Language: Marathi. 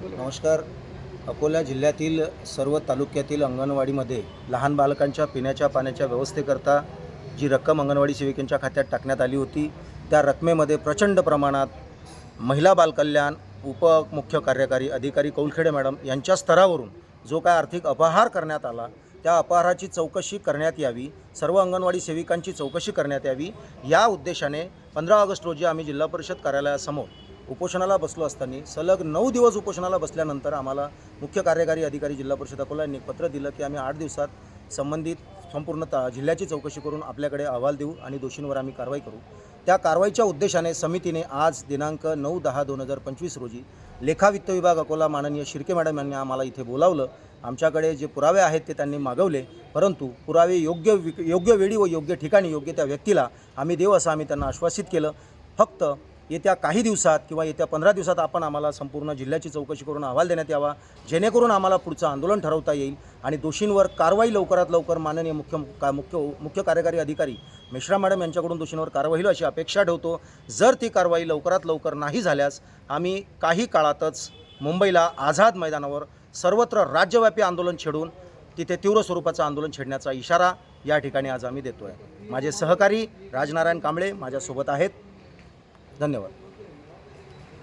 नमस्कार. अकोला जिल्ह्यातील सर्व तालुक्यातील अंगणवाडीमध्ये लहान बालकांच्या पिण्याच्या पाण्याच्या व्यवस्थेकरता जी रक्कम अंगणवाडी सेविकांच्या खात्यात टाकण्यात आली होती त्या रकमेमध्ये प्रचंड प्रमाणात महिला बालकल्याण उपमुख्य कार्यकारी अधिकारी कौलखेडे मॅडम यांच्या स्तरावरून जो काय आर्थिक अपहार करण्यात आला त्या अपहाराची चौकशी करण्यात यावी सर्व अंगणवाडी सेविकांची चौकशी करण्यात यावी या उद्देशाने पंधरा ऑगस्ट रोजी आम्ही जिल्हा परिषद कार्यालयासमोर उपोषणाला बसलो असताना सलग नऊ दिवस उपोषणाला बसल्यानंतर आम्हाला मुख्य कार्यकारी अधिकारी जिल्हा परिषद अकोला यांनी पत्र दिलं की आम्ही आठ दिवसात संबंधित संपूर्ण ता जिल्ह्याची चौकशी करून आपल्याकडे अहवाल देऊ आणि दोषींवर आम्ही कारवाई करू. त्या कारवाईच्या उद्देशाने समितीने आज दिनांक नऊ दहा दोन हजार पंचवीस रोजी लेखा वित्त विभाग अकोला माननीय शिर्के मॅडम यांनी आम्हाला इथे बोलावलं. आमच्याकडे जे पुरावे आहेत ते त्यांनी मागवले परंतु पुरावे योग्य विक योग्य वेळी व योग्य ठिकाणी योग्य त्या व्यक्तीला आम्ही देऊ असं आम्ही त्यांना आश्वासित केलं. फक्त येत्या काही दिवसात किंवा येत्या पंधरा दिवसात आपण आम्हाला संपूर्ण जिल्ह्याची चौकशी करून अहवाल देण्यात यावा जेणेकरून आम्हाला पुढचं आंदोलन ठरवता येईल आणि दोषींवर कारवाई लवकरात लवकर माननीय मुख्य का मुख्य मुख्य कार्यकारी अधिकारी मिश्रा मॅडम यांच्याकडून दोषींवर कारवाई होईल अशी अपेक्षा ठेवतो. जर ती कारवाई लवकरात लवकर नाही झाल्यास आम्ही काही काळातच मुंबईला आझाद मैदानावर सर्वत्र राज्यव्यापी आंदोलन छेडून तिथे तीव्र स्वरूपाचं आंदोलन छेडण्याचा इशारा या ठिकाणी आज आम्ही देतो आहे माझे सहकारी राजनारायण कांबळे माझ्यासोबत आहेत. धन्यवाद.